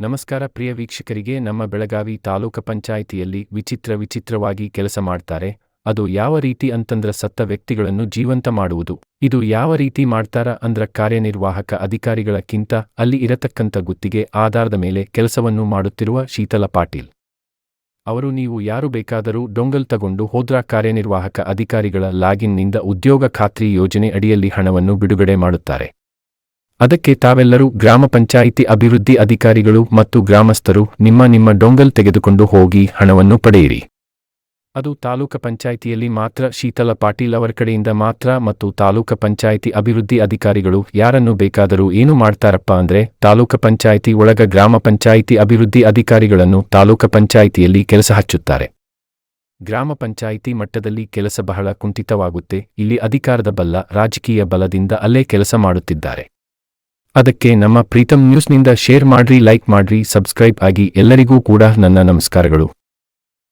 ನಮಸ್ಕಾರ ಪ್ರಿಯ ವೀಕ್ಷಕರಿಗೆ, ನಮ್ಮ ಬೆಳಗಾವಿ ತಾಲೂಕು ಪಂಚಾಯಿತಿಯಲ್ಲಿ ವಿಚಿತ್ರ ವಿಚಿತ್ರವಾಗಿ ಕೆಲಸ ಮಾಡ್ತಾರೆ. ಅದು ಯಾವ ರೀತಿ ಅಂತಂದ್ರ ಸತ್ತ ವ್ಯಕ್ತಿಗಳನ್ನು ಜೀವಂತ ಮಾಡುವುದು. ಇದು ಯಾವ ರೀತಿ ಮಾಡ್ತಾರ ಅಂದ್ರ ಕಾರ್ಯನಿರ್ವಾಹಕ ಅಧಿಕಾರಿಗಳಕ್ಕಿಂತ ಅಲ್ಲಿ ಇರತಕ್ಕಂಥ ಗುತ್ತಿಗೆ, ಆಧಾರದ ಮೇಲೆ ಕೆಲಸವನ್ನು ಮಾಡುತ್ತಿರುವ ಶೀತಲ ಪಾಟೀಲ್. ಅವರು ನೀವು ಯಾರು ಬೇಕಾದರೂ ಡೊಂಗಲ್ ತಗೊಂಡು ಹೋದ್ರ ಕಾರ್ಯನಿರ್ವಾಹಕ ಅಧಿಕಾರಿಗಳ ಲಾಗಿನ್ನಿಂದ ಉದ್ಯೋಗ ಖಾತ್ರಿ ಯೋಜನೆ ಅಡಿಯಲ್ಲಿ ಹಣವನ್ನು ಬಿಡುಗಡೆ ಮಾಡುತ್ತಾರೆ. ಅದಕ್ಕೆ ತಾವೆಲ್ಲರೂ ಗ್ರಾಮ ಪಂಚಾಯಿತಿ ಅಭಿವೃದ್ಧಿ ಅಧಿಕಾರಿಗಳು ಮತ್ತು ಗ್ರಾಮಸ್ಥರು ನಿಮ್ಮ ನಿಮ್ಮ ಡೊಂಗಲ್ ತೆಗೆದುಕೊಂಡು ಹೋಗಿ ಹಣವನ್ನು ಪಡೆಯಿರಿ. ಅದು ತಾಲೂಕ ಪಂಚಾಯಿತಿಯಲ್ಲಿ ಮಾತ್ರ ಶೀತಲ ಪಾಟೀಲ್ ಅವರ ಕಡೆಯಿಂದ ಮಾತ್ರ ಮತ್ತು ತಾಲೂಕ ಪಂಚಾಯಿತಿ ಅಭಿವೃದ್ಧಿ ಅಧಿಕಾರಿಗಳು ಯಾರನ್ನು ಬೇಕಾದರೂ ಏನು ಮಾಡ್ತಾರಪ್ಪ ಅಂದ್ರೆ ತಾಲೂಕ ಪಂಚಾಯಿತಿ ಒಳಗ ಗ್ರಾಮ ಪಂಚಾಯಿತಿ ಅಭಿವೃದ್ಧಿ ಅಧಿಕಾರಿಗಳನ್ನು ತಾಲೂಕ ಪಂಚಾಯಿತಿಯಲ್ಲಿ ಕೆಲಸ ಹಚ್ಚುತ್ತಾರೆ. ಗ್ರಾಮ ಪಂಚಾಯಿತಿ ಮಟ್ಟದಲ್ಲಿ ಕೆಲಸ ಬಹಳ ಕುಂಠಿತವಾಗುತ್ತೆ. ಇಲ್ಲಿ ಅಧಿಕಾರದ ಬಲ್ಲ ರಾಜಕೀಯ ಬಲದಿಂದ ಅಲ್ಲೇ ಕೆಲಸ ಮಾಡುತ್ತಿದ್ದಾರೆ. ಅದಕ್ಕೆ ನಮ್ಮ ಪ್ರೀತಮ್ ನ್ಯೂಸ್ನಿಂದ ಶೇರ್ ಮಾಡ್ರಿ ಲೈಕ್ ಮಾಡ್ರಿ ಸಬ್ಸ್ಕ್ರೈಬ್ ಆಗಿ ಎಲ್ಲರಿಗೂ ಕೂಡ ನನ್ನ ನಮಸ್ಕಾರಗಳು.